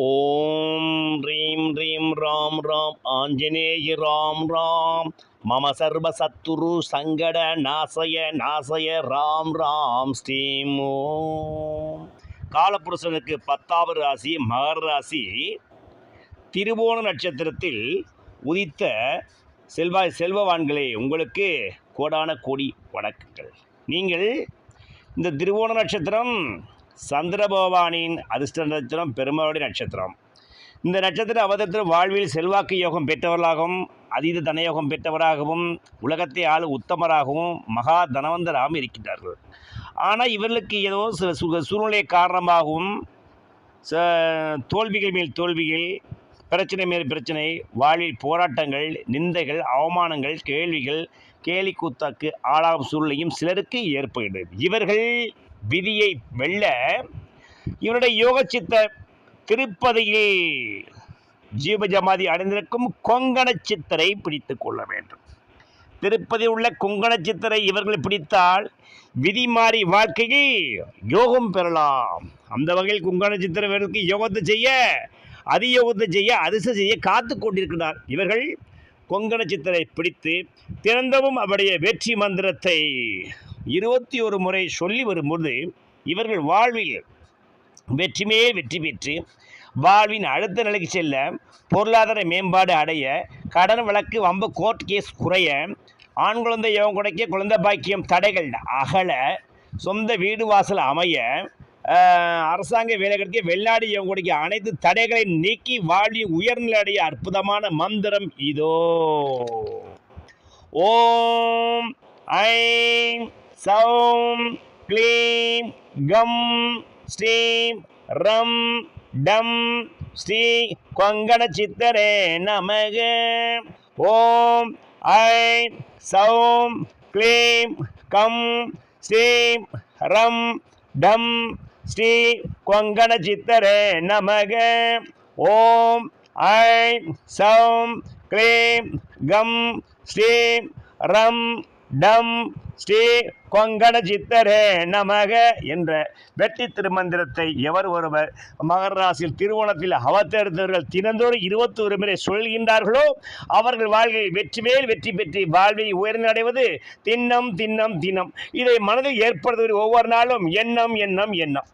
ஓம் ரீம் ரீம் ராம் ராம் ஆஞ்சநேய ராம் ராம். மம சர்வ சத்துரு சங்கட நாசய நாசய ராம் ராம். ஸ்ரீம் ஓம். காலபுருஷனுக்கு பத்தாவது ராசி மகர ராசி. திருவோண நட்சத்திரத்தில் உதித்த செல்வாய் செல்வவான்களே உங்களுக்கு கோடான கோடி வணக்கங்கள். நீங்கள் இந்த திருவோண நட்சத்திரம் சந்திரபகவானின் அதிர்ஷ்ட நட்சத்திரம் பெருமாளுடைய நட்சத்திரம். இந்த நட்சத்திர அவதத்தில் வாழ்வில் செல்வாக்கு யோகம் பெற்றவர்களாகவும் அதீத தனயோகம் பெற்றவராகவும் உலகத்தை ஆளு உத்தமராகவும் மகா தனவந்தராகவும் இருக்கின்றார்கள். ஆனால் இவர்களுக்கு ஏதோ சில சு சூழ்நிலை காரணமாகவும் ச தோல்விகள் மேல் தோல்விகள் பிரச்சனை மேல் பிரச்சனை வாழ்வில் போராட்டங்கள் நிந்தைகள் அவமானங்கள் கேள்விகள் கேலி கூத்தாக்கு ஆளாகும் சூழ்நிலையும் சிலருக்கு ஏற்படுகிறது. இவர்கள் விதியை வெல்ல இவருடைய யோகச்சித்த திருப்பதியில் ஜீவஜமாதி அடைந்திருக்கும் கொங்கண சித்தரை பிடித்து கொள்ள வேண்டும். திருப்பதி உள்ள கொங்கண சித்தரை இவர்கள் பிடித்தால் விதி மாறி வாழ்க்கையில் யோகம் பெறலாம். அந்த வகையில் கொங்கண சித்திரவர்களுக்கு யோகத்தை செய்ய அதியோகத்தை செய்ய அதிர்ஷ்ட செய்ய காத்து கொண்டிருக்கிறார். இவர்கள் கொங்கண சித்தரை பிடித்து திறந்தவும் அவருடைய வெற்றி மந்திரத்தை இருபத்தி ஒரு முறை சொல்லி வரும்போது இவர்கள் வாழ்வில் வெற்றிமே வெற்றி பெற்று வாழ்வின் அடுத்த நிலைக்கு செல்ல பொருளாதார மேம்பாடு அடைய கடன் வழக்கு வம்பு கோர்ட் கேஸ் குறைய ஆண் குழந்தை யோகம் குடைக்க குழந்தை பாக்கியம் தடைகள் அகல சொந்த வீடு வாசல் அமைய அரசாங்க வேலை கிடைக்க வெளிநாடு யோகம் குடைக்க அனைத்து தடைகளை நீக்கி வாழ்வின் உயர்நிலை அடைய அற்புதமான மந்திரம் இதோ. ஓம் ஐ சௌம் க்ளீம் கம் ஸ்ரீம் ரம் டம் ஸ்ரீ கொங்கண சித்தரே நமக. ஓம் ஐ சௌம் க்ளீம் கம் ஸ்ரீம் ரம் டம் ஸ்ரீ கொங்கண சித்தரே நமக. ஓம் ஐ சௌம் க்ளீம் கம் ஸ்ரீம் ரம் டம் ஸ்ரீ கொங்கண சித்தரே நமக என்ற வெற்றி திருமந்திரத்தை எவர் ஒருவர் மகர ராசியில் திருவோணத்தில் அவத்தெடுத்தவர்கள் தினந்தோறும் இருபத்தோரு முறை சொல்கின்றார்களோ அவர்கள் வாழ்வில் வெற்றி மேல் வெற்றி பெற்று வாழ்வில் உயர்ந்து அடைவது தின்னம் தின்னம். இதை மனதில் ஏற்படுத்துவது ஒவ்வொரு நாளும் எண்ணம் எண்ணம் எண்ணம்.